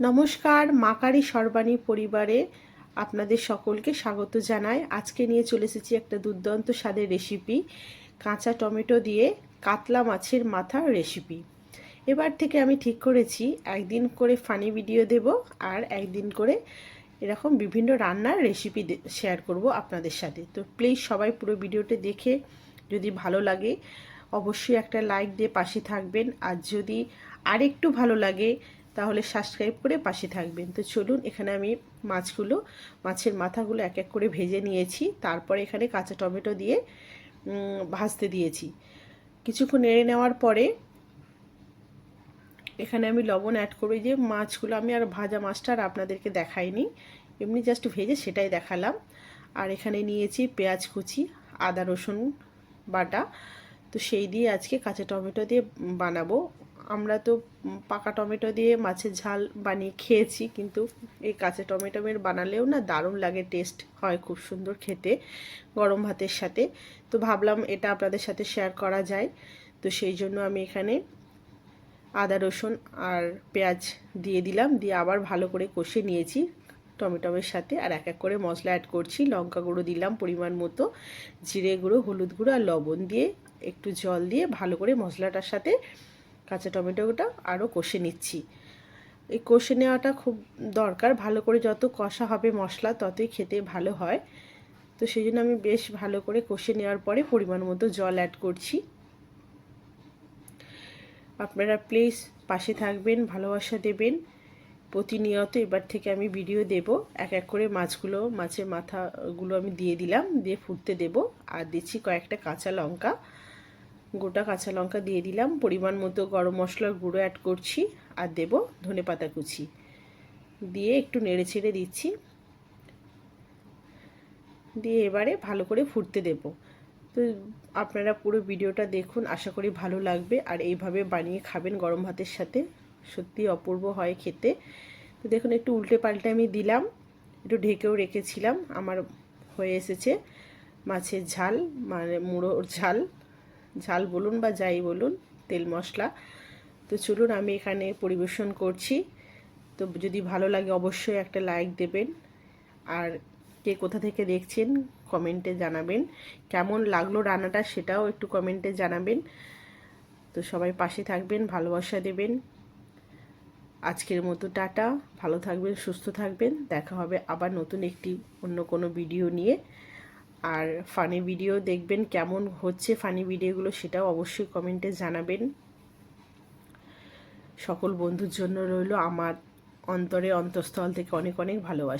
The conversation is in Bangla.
নমস্কার মাকারি সর্বাণী পরিবারে আপনাদের সকলকে স্বাগত জানাই। আজকে নিয়ে চলে এসেছি একটা দুর্দান্ত স্বাদের রেসিপি কাঁচা টমেটো দিয়ে কাতলা মাছের মাথার রেসিপি এবার থেকে আমি ঠিক করেছি, একদিন করে ফানি ভিডিও দেব আর একদিন করে এরকম বিভিন্ন রান্নার রেসিপি শেয়ার করব আপনাদের সাথে। তো প্লিজ সবাই পুরো ভিডিওটি দেখে যদি ভালো লাগে, অবশ্যই একটা লাইক দিয়ে পাশে থাকবেন। আর যদি আরেকটু ভালো লাগে তাহলে সাবস্ক্রাইব করে পাশে থাকবেন। তো চলুন, এখানে আমি মাছগুলো, মাছের মাথাগুলো এক এক করে ভেজে নিয়েছি। তারপরে এখানে কাঁচা টমেটো দিয়ে ভাজতে দিয়েছি। কিছুক্ষণ নেড়ে নেওয়ার পরে এখানে আমি লবণ অ্যাড করি যে মাছগুলো আমি আর ভাজা মাছটা আর আপনাদেরকে দেখাইনি। এমনি জাস্ট ভেজে সেটাই দেখালাম। আর এখানে নিয়েছি পেঁয়াজ কুচি, আদা রসুন বাটা। তো সেই দিয়ে আজকে কাঁচা টমেটো দিয়ে বানাবো। আমরা তো পাকা টমেটো দিয়ে মাছের ঝাল বানিয়ে খেয়েছি, কিন্তু এই কাঁচা টমেটোমের বানালেও না দারুণ লাগে টেস্ট হয় খুব সুন্দর খেতে, গরম ভাতের সাথে। তো ভাবলাম এটা আপনাদের সাথে শেয়ার করা যায়। তো সেই জন্য আমি এখানে আদা, রসুন আর পেঁয়াজ দিয়ে দিলাম, দিয়ে আবার ভালো করে কষে নিয়েছি টমেটোমের সাথে। আর এক এক করে মশলা অ্যাড করছি, লঙ্কা গুঁড়ো দিলাম পরিমাণ মতো, জিরে গুঁড়ো, হলুদ গুঁড়ো আর লবণ দিয়ে একটু জল দিয়ে ভালো করে মশলাটার সাথে কাঁচা টমেটোটা আরও কষে নিচ্ছি। এই কষে নেওয়াটা খুব দরকার, ভালো করে যত কষা হবে মশলা ততই খেতে ভালো হয়। তো সেই জন্য আমি বেশ ভালো করে কষে নেওয়ার পরে পরিমাণ মতো জল অ্যাড করছি। আপনারা প্লিজ পাশে থাকবেন, ভালোবাসা দেবেন। প্রতিনিয়ত এবার থেকে আমি ভিডিও দেব। এক এক করে মাছগুলো, মাছের মাথাগুলো আমি দিয়ে দিলাম, দিয়ে ফুটতে দেব। আর দিচ্ছি কয়েকটা কাঁচা লঙ্কা। গোটা কাঁচা লঙ্কা দিয়ে দিলাম। পরিমাণ মতো গরম মশলার গুঁড়ো অ্যাড করছি আর দেব ধনে পাতা কুচি। দিয়ে একটু নেড়ে ছেড়ে দিচ্ছি। দিয়ে এবারে ভালো করে ফুটতে দেব। তো আপনারা পুরো ভিডিওটা দেখুন, আশা করি ভালো লাগবে। আর এইভাবে বানিয়ে খাবেন গরম ভাতের সাথে সত্যি অপূর্ব হয় খেতে। তো দেখুন, একটু উল্টে পাল্টে আমি দিলাম। একটু ঢেকেও রেখেছিলাম, আমার হয়ে এসেছে মাছের ঝাল মানে মুড়োর ঝাল। ঝাল বলুন বা যাই বলুন, তেল মশলা। তো চলুন আমি এখানে পরিবেশন করছি। তো যদি ভালো লাগে অবশ্যই একটা লাইক দেবেন। আর কে কোথা থেকে দেখছেন কমেন্টে জানাবেন। কেমন লাগল রান্নাটা সেটাও একটু কমেন্টে জানাবেন। তো সবাই পাশে থাকবেন, ভালোবাসা দেবেন। আজকের মতো টাটা, ভালো থাকবেন, সুস্থ থাকবেন। দেখা হবে আবার নতুন একটি অন্য কোনো ভিডিও নিয়ে। আর ফানি ভিডিও দেখবেন, কেমন হচ্ছে ফানি ভিডিওগুলো সেটাও অবশ্যই কমেন্টে জানাবেন। সকল বন্ধুর জন্য রইল আমার অন্তরে অন্তঃস্থল থেকে অনেক অনেক ভালোবাসা।